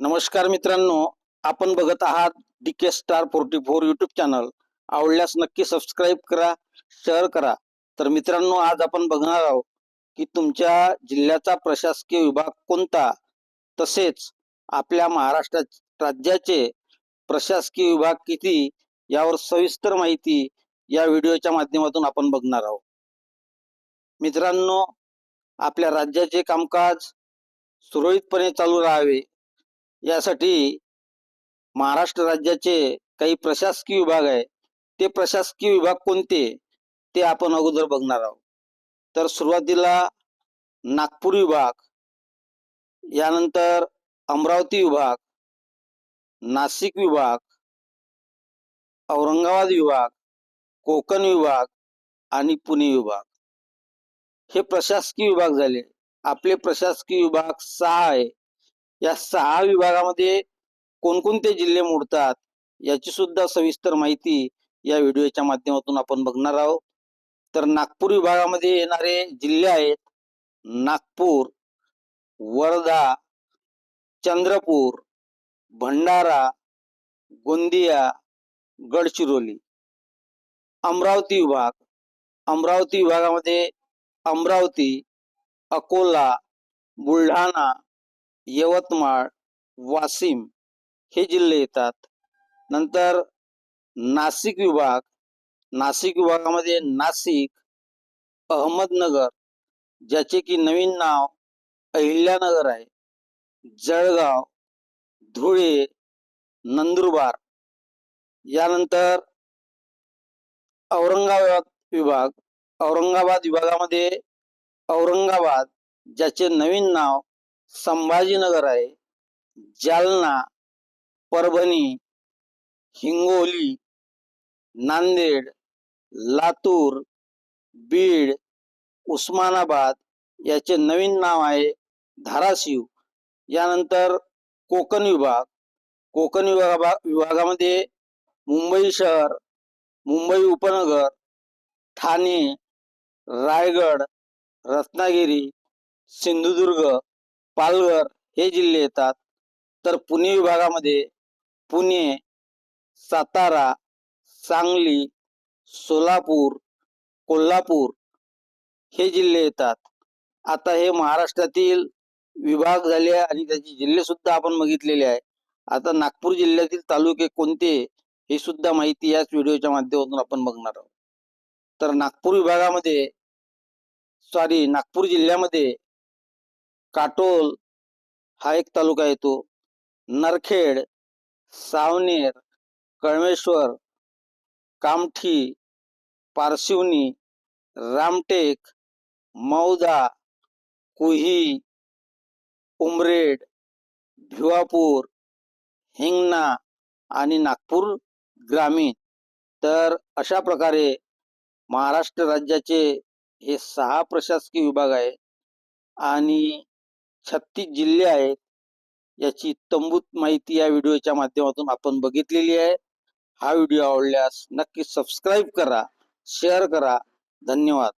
नमस्कार मित्रांनो आपण बघत आहात D K star forty four YouTube channel आवडल्यास नक्की सबस्क्राईब करा शेअर करा. तर मित्रांनो आज आपण बघणार आहोत की तुमच्या जिल्ह्याचा प्रशासकीय विभाग कोणता? तसेच आपल्या महाराष्ट्र राज्याचे प्रशासकीय विभाग किती? यावर सविस्तर माहिती या व्हिडिओच्या माध्यमातून आपण बघणार आहोत. मित्रांनो आपल्या राज्याचे कामकाज सुरळीतपणे चालू राहावे. यासाठी महाराष्ट्र राज्याचे काही प्रशासकीय विभाग आहे. ते प्रशासकीय विभाग कोणते? ते आपण अगोदर बघणार आहोत. तर सुरुवातीला नागपूर विभाग यानंतर अमरावती विभाग नाशिक विभाग औरंगाबाद विभाग कोकण विभाग आणि पुणे विभाग. हे प्रशासकीय विभाग झाले. आपले प्रशासकीय विभाग सहा आहे. या सहा विभागामध्ये कोणकोणते जिल्हे मोडतात याची सुद्धा सविस्तर माहिती या व्हिडिओच्या माध्यमातून आपण बघणार आहोत. तर नागपूर विभागामध्ये येणारे जिल्हे आहेत नागपूर वर्धा चंद्रपूर भंडारा गोंदिया गडचिरोली. अमरावती विभाग अमरावती विभागामध्ये अमरावती अकोला बुलढाणा यवतमाळ वाशिम हे जिल्हे येतात. नंतर नाशिक विभाग. नाशिक विभागामध्ये नाशिक अहमदनगर ज्याचे की नवीन नाव अहिल्यानगर आहे. जळगाव धुळे नंदुरबार. यानंतर औरंगाबाद विभाग. औरंगाबाद विभागामध्ये औरंगाबाद ज्याचे नवीन नाव संभाजीनगर आहे. जालना परभणी हिंगोली नांदेड लातूर बीड उस्मानाबाद याचे नवीन नाव आहे धाराशिव. यानंतर कोकण विभाग. कोकण विभागा विभागामध्ये मुंबई शहर मुंबई उपनगर ठाणे रायगड रत्नागिरी सिंधुदुर्ग पालघर हे जिल्हे येतात. तर पुणे विभागामध्ये पुणे सातारा सांगली सोलापूर कोल्हापूर हे जिल्हे येतात. आता हे महाराष्ट्रातील विभाग झाले आणि त्याचे जिल्हे सुद्धा आपण बघितलेले आहे. आता नागपूर जिल्ह्यातील तालुके कोणते हे सुद्धा माहिती याच व्हिडिओच्या माध्यमातून आपण बघणार आहोत. तर नागपूर विभागामध्ये सॉरी नागपूर जिल्ह्यामध्ये काटोल हा एक तालुका येतो. नरखेड सावनेर कळमेश्वर कामठी पारशिवनी रामटेक मौदा कुही उमरेड भिवापूर हिंगणा आणि नागपूर ग्रामीण. तर अशा प्रकारे महाराष्ट्र राज्याचे हे सहा प्रशासकीय विभाग आहे आणि छत्तीस जिल्हे आहेत. याची तंबूत माहिती या व्हिडिओच्या माध्यमातून आपण बघितलेली आहे. हा व्हिडिओ आवडल्यास नक्की सबस्क्राईब करा शेअर करा. धन्यवाद.